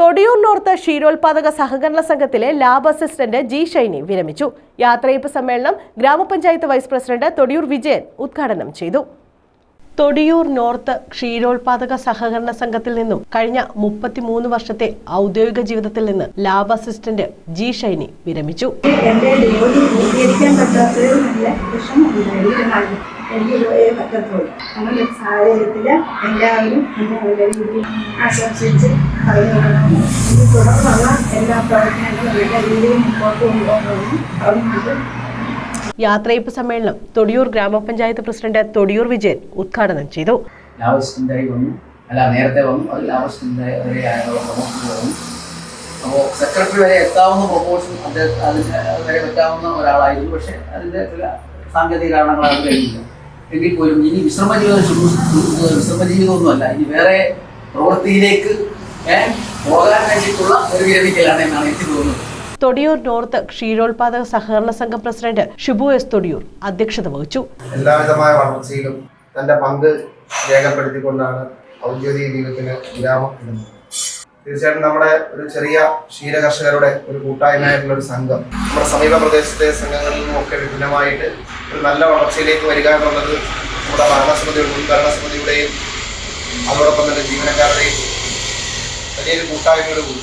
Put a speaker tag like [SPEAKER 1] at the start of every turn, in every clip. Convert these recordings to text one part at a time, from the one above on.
[SPEAKER 1] Thodiyoor north ക്ഷീരോത്പാദക സഹകരണ സംഘത്തിലെ lab assistant G Shiny വിരമിച്ചു. യാത്രയപ്പ് സമ്മേളനം ഗ്രാമപഞ്ചായത്ത് വൈസ് പ്രസിഡന്റ് തൊടിയൂർ വിജയൻ ഉദ്ഘാടനം ചെയ്തു. തൊടിയൂർ നോർത്ത് ക്ഷീരോത്പാദക സഹകരണ സംഘത്തിൽ നിന്നും കഴിഞ്ഞ മുപ്പത്തിമൂന്ന് വർഷത്തെ ഔദ്യോഗിക ജീവിതത്തിൽ നിന്ന് ലാബ് അസിസ്റ്റന്റ് ജി ഷൈനി വിരമിച്ചു.
[SPEAKER 2] എന്റെ ജോലി പൂർത്തീകരിക്കാൻ പറ്റാത്തത് നല്ല വിഷമമുണ്ടായിരുന്നു എനിക്ക് പോയേ പറ്റത്തുള്ളൂ. അങ്ങനെ സാഹചര്യത്തിൽ എല്ലാവരും എന്നെ അവരുടെ രീതിയിൽ ആശംസിച്ച് പറയുകയാണ് ഇനി തുടർന്നുള്ള എല്ലാ പ്രവർത്തനങ്ങളും നല്ല രീതിയിൽ മുമ്പോട്ട് കൊണ്ടുപോകണമെന്ന് പറഞ്ഞുകൊണ്ട്
[SPEAKER 1] യാത്രയപ്പ് സമ്മേളനം തൊടിയൂർ ഗ്രാമപഞ്ചായത്ത് പ്രസിഡന്റ് തൊടിയൂർ വിജയൻ ഉദ്ഘാടനം ചെയ്തു.
[SPEAKER 3] അല്ല നേരത്തെ വന്നു. അത് ലാഭസ്ഥന്റായി സെക്രട്ടറി വരെ എത്താവുന്ന പ്രൊപ്പോഷൻ അദ്ദേഹം അതിന് വരെ പറ്റാവുന്ന ഒരാളായിരുന്നു. പക്ഷെ അതിന്റെ ചില സാങ്കേതിക കാരണങ്ങളാണ് അത് കഴിഞ്ഞില്ല. എങ്കിൽ പോലും ഇനി വിശ്രമ ജീവിതം വിശ്രമ ജീവിതമൊന്നുമല്ല ഇനി വേറെ പ്രവൃത്തിയിലേക്ക് പോകാൻ വേണ്ടിയിട്ടുള്ള ഒരു വിരമിക്കലാണ് എന്നാണ് എനിക്ക് തോന്നുന്നത്.
[SPEAKER 1] തൊടിയൂർ നോർത്ത് ക്ഷീരോത്പാദക സഹകരണ സംഘം പ്രസിഡന്റ് ഷിബു എസ് തൊടിയൂർ അധ്യക്ഷത വഹിച്ചു.
[SPEAKER 4] എല്ലാവിധമായ വളർച്ചയിലും തന്റെ പങ്ക് രേഖപ്പെടുത്തിക്കൊണ്ടാണ് ഔദ്യോഗിക ജീവിതത്തിന് വിരാമം ഇടുന്നത്. തീർച്ചയായിട്ടും നമ്മുടെ ഒരു ചെറിയ ക്ഷീര കർഷകരുടെ ഒരു കൂട്ടായ്മയായിട്ടുള്ള ഒരു സംഘം നമ്മുടെ സമീപ പ്രദേശത്തെ സംഘങ്ങളിൽ നിന്നുമൊക്കെ വിഭിന്നമായിട്ട് ഒരു നല്ല വളർച്ചയിലേക്ക് വരിക എന്നുള്ളത് നമ്മുടെ ഭരണസമിതിയുടെ മുൻ ഭരണസമിതിയുടെയും അതോടൊപ്പം തന്നെ ജീവനക്കാരുടെയും വലിയൊരു കൂട്ടായ്മയുടെ കൂടി.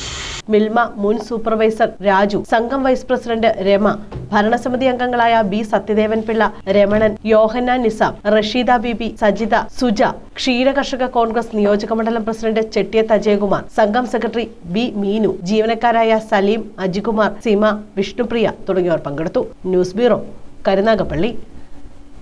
[SPEAKER 1] മിൽമ മുൻ സൂപ്പർവൈസർ രാജു സംഘം വൈസ് പ്രസിഡന്റ് രമ ഭരണസമിതി അംഗങ്ങളായ ബി സത്യദേവൻ പിള്ള രമണൻ യോഹന്നാൻ നിസാം റഷീദ ബിബി സജിത സുജ ക്ഷീര കർഷക കോൺഗ്രസ് നിയോജക മണ്ഡലം പ്രസിഡന്റ് ചെട്ടിയത്ത് അജയകുമാർ സംഘം സെക്രട്ടറി ബി മീനു ജീവനക്കാരായ സലീം അജികുമാർ സീമ വിഷ്ണുപ്രിയ തുടങ്ങിയവർ പങ്കെടുത്തു. News bureau Karunagappally.